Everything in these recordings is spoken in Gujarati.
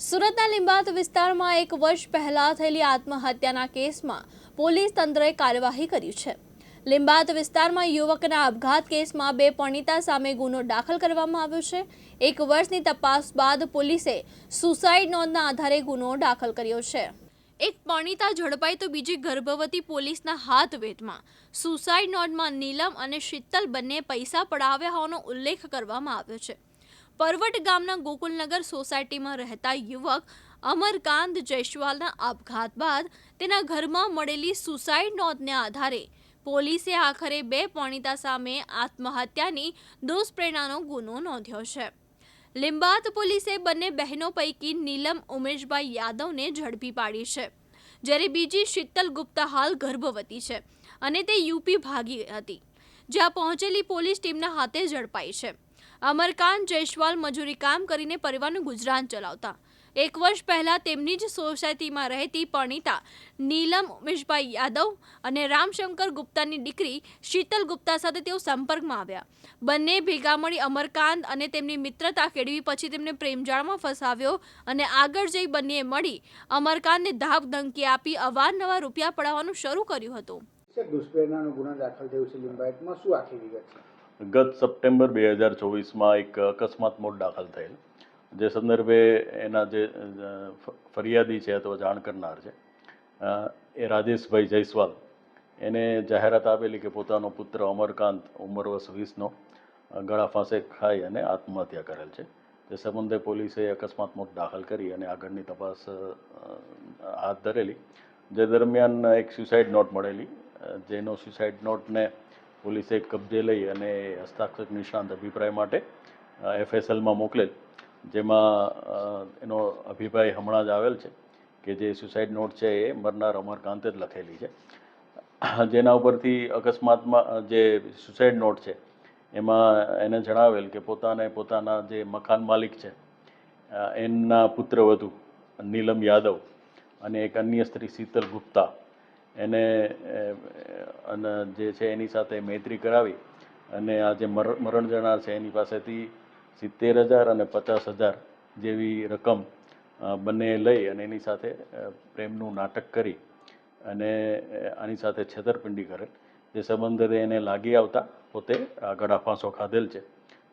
સુરતના લીંબાત વિસ્તારમાં એક વર્ષ પહેલા થયેલી આત્મહત્યાના કેસમાં પોલીસ તંત્રએ કાર્યવાહી કરી છે. લીંબાત વિસ્તારમાં યુવકના આપઘાત કેસમાં બે પરણિતા સામે ગુનો દાખલ કરવામાં આવ્યો છે. એક વર્ષની તપાસ બાદ પોલીસે સુસાઇડ નોંધના આધારે ગુનો દાખલ કર્યો છે. એક પરણિતા ઝડપાઈ તો બીજી ગર્ભવતી પોલીસના હાથ વેધમાં સુસાઇડ નોટમાં નીલમ અને શીતલ બંને પૈસા પડાવ્યા હોવાનો ઉલ્લેખ કરવામાં આવ્યો છે. પરવટ ગામના ગોકુલનગર સોસાયટીમાં રહેતા યુવક અમરકાંત જયસ્વાલના આપઘાત બાદ તેના ઘરમાં મળેલી સુસાઇડ નોંધને આધારે પોલીસે આખરે બે પણિતા સામે આત્મહત્યાની દુષ્પ્રેરણાનો ગુનો નોંધ્યો છે. લિંબાત પોલીસે બંને બહેનો પૈકી નીલમ ઉમેશભાઈ યાદવને ઝડપી પાડી છે, જ્યારે બીજી શીતલ ગુપ્તા હાલ ગર્ભવતી છે અને તે યુપી ભાગી હતી, જ્યાં પહોંચેલી પોલીસ ટીમના હાથે ઝડપાઈ છે. અમરકાંત જયસ્વાલ મજૂરી કામ કરીને પરિવારનું ગુજરાન ચલાવતા. એક વર્ષ પહેલા તેમની જ સોસાયટીમાં રહેતી પરણિતા નીલમ ઉમેશભાઈ યાદવ અને રામશંકર ગુપ્તાની દીકરી શીતલ ગુપ્તા સાથે તેઓ સંપર્કમાં આવ્યા. બંને ભેગા મળી અમરકાંત અને તેમની મિત્રતા કેળવી પછી તેમને પ્રેમજાળમાં ફસાવ્યો અને આગળ જઈ બંનેએ મળી અમરકાંતને ધાક ધમકી આપી અવારનવાર રૂપિયા પડાવવાનું શરૂ કર્યું હતું. ગુનો દાખલ થયો છે, લિંબાયતમાં. શું આખી વિગત છે? ગત સપ્ટેમ્બર બે હજાર ચોવીસમાં એક અકસ્માત મોત દાખલ થયેલ, જે સંદર્ભે એના જે ફરિયાદી છે અથવા જાણ કરનાર છે એ રાજેશભાઈ જયસ્વાલ. એને જાહેરાત આપેલી કે પોતાનો પુત્ર અમરકાંત ઉંમર વર્ષ વીસનો ગળા ફાંસે ખાઈ અને આત્મહત્યા કરેલ છે. તે સંબંધે પોલીસે અકસ્માત મોત દાખલ કરી અને આગળની તપાસ હાથ ધરેલી. જે દરમિયાન એક સુસાઇડ નોટ મળેલી જેનો સુસાઇડ નોટને પોલીસે કબજે લઈ અને હસ્તાક્ષર નિષ્ણાંત અભિપ્રાય માટે એફએસએલમાં મોકલેલ. જેમાં એનો અભિપ્રાય હમણાં જ આવેલ છે કે જે સુસાઇડ નોટ છે એ મરનાર અમરકાંતે જ લખેલી છે. જેના ઉપરથી અકસ્માતમાં જે સુસાઇડ નોટ છે, એમાં એને જણાવેલ કે પોતાને પોતાના જે મકાન માલિક છે એમના એમના પુત્રવધુ નીલમ યાદવ અને એક અન્ય સ્ત્રી શીતલ ગુપ્તા એને અને જે છે એની સાથે મૈત્રી કરાવી અને આ જે મરણ જનાર છે એની પાસેથી સિત્તેર હજાર અને પચાસ હજાર જેવી રકમ બંને લઈ અને એની સાથે પ્રેમનું નાટક કરી અને આની સાથે છેતરપિંડી કરેલ જે સંબંધે એને લાગી આવતા પોતે આ ગળા ફાંસો ખાધેલ છે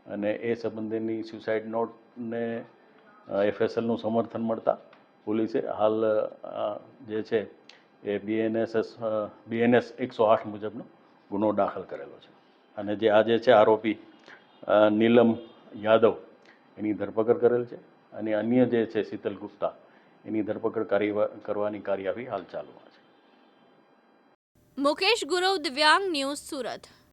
અને એ સંબંધેની સુસાઇડ નોટને એફએસએલનું સમર્થન મળતા પોલીસે હાલ જે છે એ બીએનએસએસ બીએનએસ એકસો આઠ મુજબનો ગુનો દાખલ કરેલો છે. અને જે આજે છે આરોપી નીલમ યાદવ, એની ધરપકડ કરેલ છે. અને અન્ય જે છે શીતલ ગુપ્તા, એની ધરપકડ કરવાની કાર્યવાહી હાલ ચાલુમાં છે. મુકેશ ગુરવ દિવ્યાંગ ન્યૂઝ સુરત.